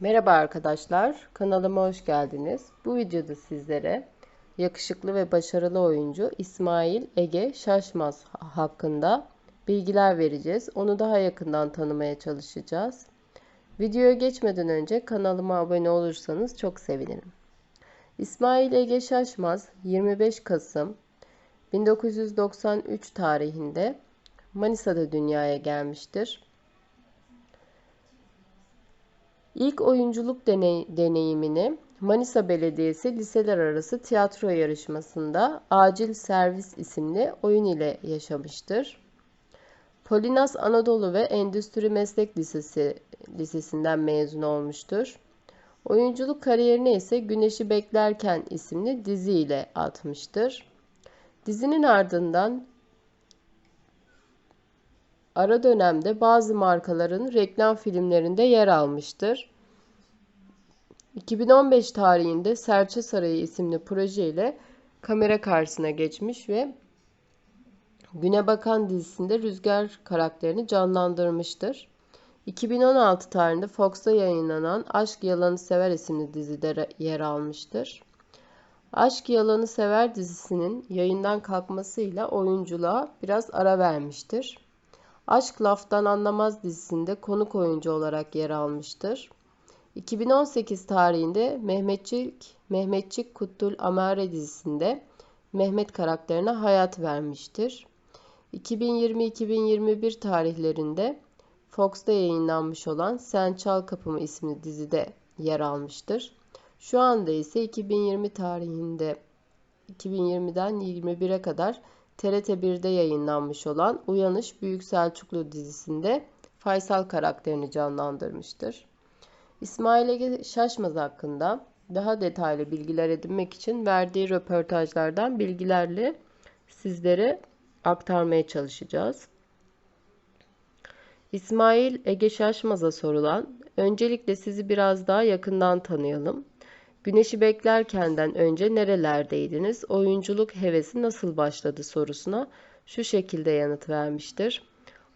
Merhaba arkadaşlar, kanalıma hoş geldiniz. Bu videoda sizlere yakışıklı ve başarılı oyuncu İsmail Ege Şaşmaz hakkında bilgiler vereceğiz. Onu daha yakından tanımaya çalışacağız. Videoya geçmeden önce kanalıma abone olursanız çok sevinirim. İsmail Ege Şaşmaz 25 Kasım 1993 tarihinde Manisa'da dünyaya gelmiştir. İlk oyunculuk deney deneyimini Manisa Belediyesi liseler arası tiyatro yarışmasında Acil Servis isimli oyun ile yaşamıştır. Polinas Anadolu ve Endüstri Meslek Lisesi lisesinden mezun olmuştur. Oyunculuk kariyerine ise Güneşi Beklerken isimli dizi ile atmıştır. Dizinin ardından ara dönemde bazı markaların reklam filmlerinde yer almıştır. 2015 tarihinde Serçe Sarayı isimli proje ile kamera karşısına geçmiş ve Güne Bakan dizisinde Rüzgar karakterini canlandırmıştır. 2016 tarihinde Fox'ta yayınlanan Aşk Yalanı Sever isimli dizide yer almıştır. Aşk Yalanı Sever dizisinin yayından kalkmasıyla oyunculuğa biraz ara vermiştir. Aşk Laftan Anlamaz dizisinde konuk oyuncu olarak yer almıştır. 2018 tarihinde Mehmetçik, Mehmetçik Kuttul Amare dizisinde Mehmet karakterine hayat vermiştir. 2020-2021 tarihlerinde Fox'ta yayınlanmış olan Sen Çal Kapımı isimli dizide yer almıştır. Şu anda ise 2020 tarihinde 2020'den 21'e kadar TRT 1'de yayınlanmış olan Uyanış Büyük Selçuklu dizisinde Faysal karakterini canlandırmıştır. İsmail Ege Şaşmaz hakkında daha detaylı bilgiler edinmek için verdiği röportajlardan bilgilerle sizlere aktarmaya çalışacağız. İsmail Ege Şaşmaz'a sorulan, öncelikle sizi biraz daha yakından tanıyalım. Güneşi beklerkenden önce nerelerdeydiniz? Oyunculuk hevesi nasıl başladı sorusuna şu şekilde yanıt vermiştir.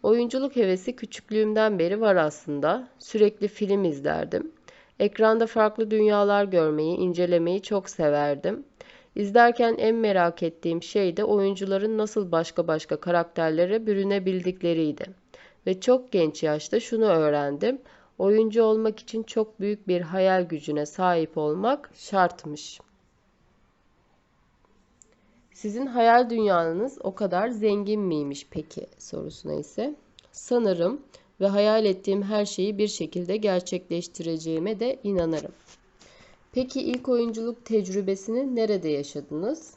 Oyunculuk hevesi küçüklüğümden beri var aslında. Sürekli film izlerdim. Ekranda farklı dünyalar görmeyi, incelemeyi çok severdim. İzlerken en merak ettiğim şey de oyuncuların nasıl başka başka karakterlere bürünebildikleriydi. Ve çok genç yaşta şunu öğrendim. Oyuncu olmak için çok büyük bir hayal gücüne sahip olmak şartmış. Sizin hayal dünyanız o kadar zengin miymiş peki sorusuna ise sanırım ve hayal ettiğim her şeyi bir şekilde gerçekleştireceğime de inanırım. Peki ilk oyunculuk tecrübesini nerede yaşadınız?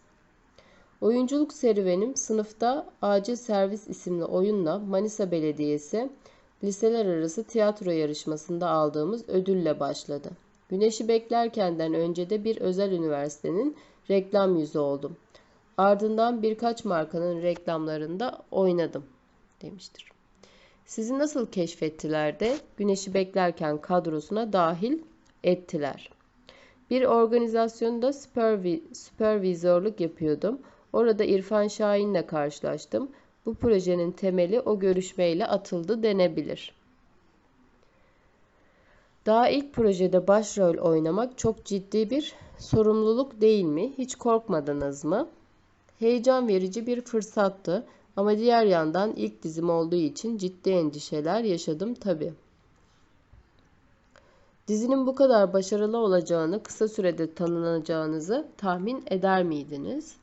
Oyunculuk serüvenim sınıfta Acil Servis isimli oyunla Manisa Belediyesi liseler arası tiyatro yarışmasında aldığımız ödülle başladı. Güneşi beklerkenden önce de bir özel üniversitenin reklam yüzü oldum. Ardından birkaç markanın reklamlarında oynadım demiştir. Sizi nasıl keşfettiler de güneşi beklerken kadrosuna dahil ettiler. Bir organizasyonda süpervi süpervizörlük yapıyordum. Orada İrfan Şahin'le karşılaştım. Bu projenin temeli o görüşmeyle atıldı denebilir. Daha ilk projede başrol oynamak çok ciddi bir sorumluluk değil mi? Hiç korkmadınız mı? Heyecan verici bir fırsattı ama diğer yandan ilk dizim olduğu için ciddi endişeler yaşadım tabii. Dizinin bu kadar başarılı olacağını, kısa sürede tanınacağınızı tahmin eder miydiniz?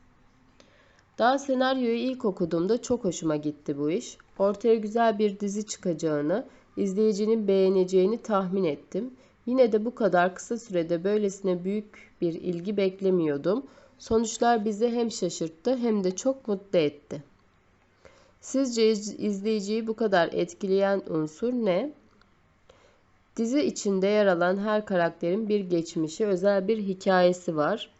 Daha senaryoyu ilk okuduğumda çok hoşuma gitti bu iş. Ortaya güzel bir dizi çıkacağını, izleyicinin beğeneceğini tahmin ettim. Yine de bu kadar kısa sürede böylesine büyük bir ilgi beklemiyordum. Sonuçlar bizi hem şaşırttı hem de çok mutlu etti. Sizce izleyiciyi bu kadar etkileyen unsur ne? Dizi içinde yer alan her karakterin bir geçmişi, özel bir hikayesi var.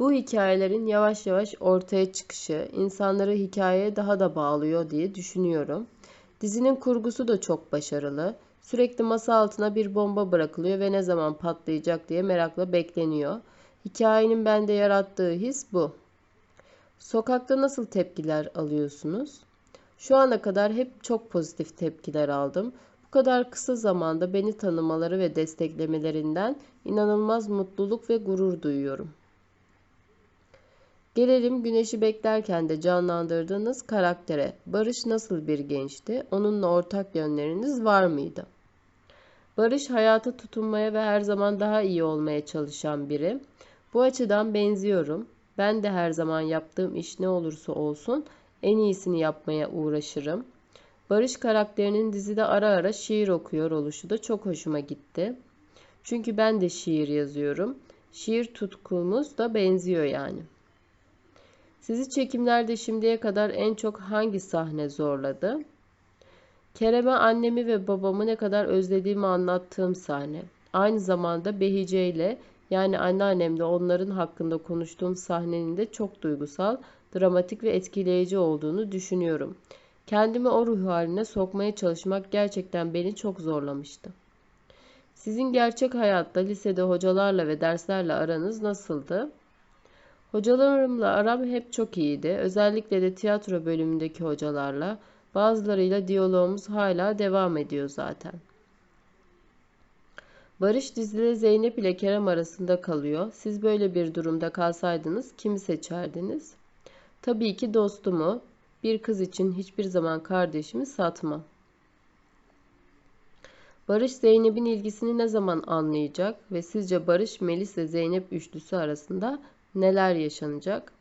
Bu hikayelerin yavaş yavaş ortaya çıkışı insanları hikayeye daha da bağlıyor diye düşünüyorum. Dizinin kurgusu da çok başarılı. Sürekli masa altına bir bomba bırakılıyor ve ne zaman patlayacak diye merakla bekleniyor. Hikayenin bende yarattığı his bu. Sokakta nasıl tepkiler alıyorsunuz? Şu ana kadar hep çok pozitif tepkiler aldım. Bu kadar kısa zamanda beni tanımaları ve desteklemelerinden inanılmaz mutluluk ve gurur duyuyorum. Gelelim güneşi beklerken de canlandırdığınız karaktere. Barış nasıl bir gençti? Onunla ortak yönleriniz var mıydı? Barış hayata tutunmaya ve her zaman daha iyi olmaya çalışan biri. Bu açıdan benziyorum. Ben de her zaman yaptığım iş ne olursa olsun en iyisini yapmaya uğraşırım. Barış karakterinin dizide ara ara şiir okuyor oluşu da çok hoşuma gitti. Çünkü ben de şiir yazıyorum. Şiir tutkumuz da benziyor yani. Sizi çekimlerde şimdiye kadar en çok hangi sahne zorladı? Kerem'e annemi ve babamı ne kadar özlediğimi anlattığım sahne. Aynı zamanda Behice ile yani anneannemle onların hakkında konuştuğum sahnenin de çok duygusal, dramatik ve etkileyici olduğunu düşünüyorum. Kendimi o ruh haline sokmaya çalışmak gerçekten beni çok zorlamıştı. Sizin gerçek hayatta lisede hocalarla ve derslerle aranız nasıldı? Hocalarımla aram hep çok iyiydi. Özellikle de tiyatro bölümündeki hocalarla. Bazılarıyla diyalogumuz hala devam ediyor zaten. Barış dizide Zeynep ile Kerem arasında kalıyor. Siz böyle bir durumda kalsaydınız kimi seçerdiniz? Tabii ki dostumu. Bir kız için hiçbir zaman kardeşimi satmam. Barış Zeynep'in ilgisini ne zaman anlayacak ve sizce Barış, Melis ve Zeynep üçlüsü arasında neler yaşanacak?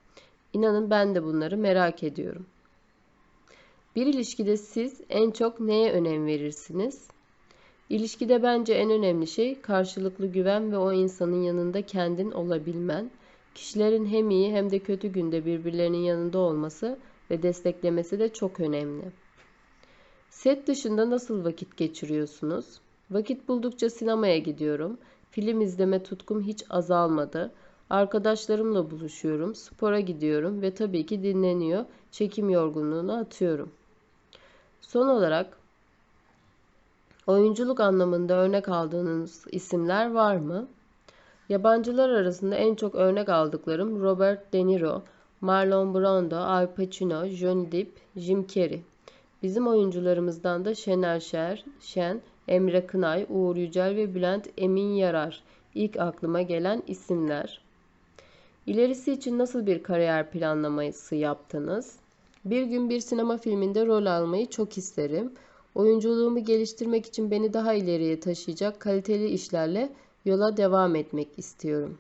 İnanın ben de bunları merak ediyorum. Bir ilişkide siz en çok neye önem verirsiniz? İlişkide bence en önemli şey karşılıklı güven ve o insanın yanında kendin olabilmen. Kişilerin hem iyi hem de kötü günde birbirlerinin yanında olması ve desteklemesi de çok önemli. Set dışında nasıl vakit geçiriyorsunuz? Vakit buldukça sinemaya gidiyorum. Film izleme tutkum hiç azalmadı. Arkadaşlarımla buluşuyorum, spora gidiyorum ve tabii ki dinleniyor, çekim yorgunluğunu atıyorum. Son olarak oyunculuk anlamında örnek aldığınız isimler var mı? Yabancılar arasında en çok örnek aldıklarım Robert De Niro, Marlon Brando, Al Pacino, Johnny Depp, Jim Carrey. Bizim oyuncularımızdan da Şener Şer, Şen, Emre Kınay, Uğur Yücel ve Bülent Emin Yarar ilk aklıma gelen isimler. İlerisi için nasıl bir kariyer planlaması yaptınız? Bir gün bir sinema filminde rol almayı çok isterim. Oyunculuğumu geliştirmek için beni daha ileriye taşıyacak kaliteli işlerle yola devam etmek istiyorum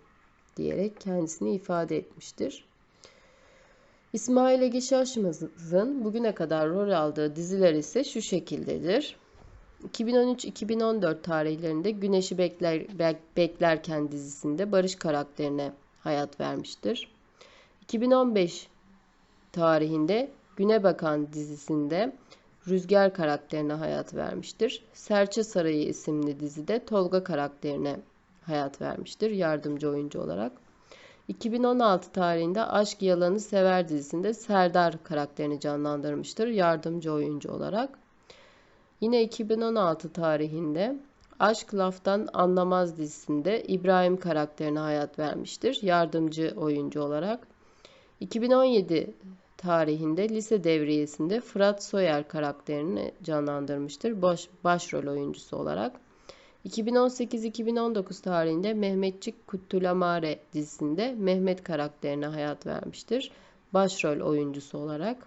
diyerek kendisini ifade etmiştir. İsmail Ege Şaşmaz'ın bugüne kadar rol aldığı diziler ise şu şekildedir. 2013-2014 tarihlerinde Güneşi Bekler, Beklerken dizisinde Barış karakterine hayat vermiştir. 2015 tarihinde Güne Bakan dizisinde Rüzgar karakterine hayat vermiştir. Serçe Sarayı isimli dizide Tolga karakterine hayat vermiştir yardımcı oyuncu olarak. 2016 tarihinde Aşk Yalanı Sever dizisinde Serdar karakterini canlandırmıştır yardımcı oyuncu olarak. Yine 2016 tarihinde Aşk Laftan Anlamaz dizisinde İbrahim karakterine hayat vermiştir yardımcı oyuncu olarak. 2017 tarihinde lise devriyesinde Fırat Soyer karakterini canlandırmıştır baş, başrol oyuncusu olarak. 2018-2019 tarihinde Mehmetçik Kuttulamare dizisinde Mehmet karakterine hayat vermiştir başrol oyuncusu olarak.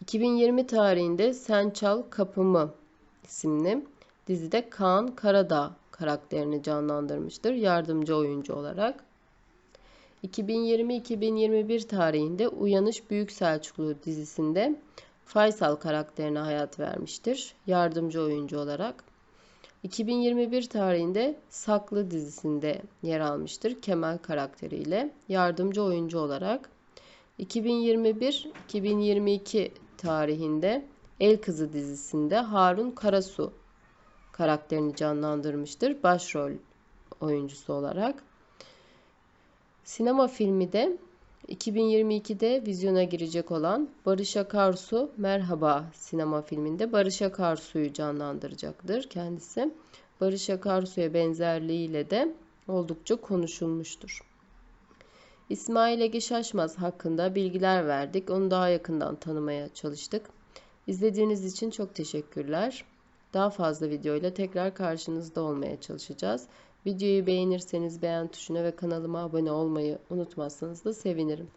2020 tarihinde Sen Çal Kapımı isimli dizide Kaan Karadağ karakterini canlandırmıştır yardımcı oyuncu olarak. 2020-2021 tarihinde Uyanış Büyük Selçuklu dizisinde Faysal karakterine hayat vermiştir yardımcı oyuncu olarak. 2021 tarihinde Saklı dizisinde yer almıştır Kemal karakteriyle yardımcı oyuncu olarak. 2021-2022 tarihinde El Kızı dizisinde Harun Karasu karakterini canlandırmıştır başrol oyuncusu olarak. Sinema filmi de 2022'de vizyona girecek olan Barış Akarsu Merhaba sinema filminde Barış Akarsu'yu canlandıracaktır kendisi. Barış Akarsu'ya benzerliğiyle de oldukça konuşulmuştur. İsmail Ege Şaşmaz hakkında bilgiler verdik. Onu daha yakından tanımaya çalıştık. İzlediğiniz için çok teşekkürler. Daha fazla videoyla tekrar karşınızda olmaya çalışacağız. Videoyu beğenirseniz beğen tuşuna ve kanalıma abone olmayı unutmazsanız da sevinirim.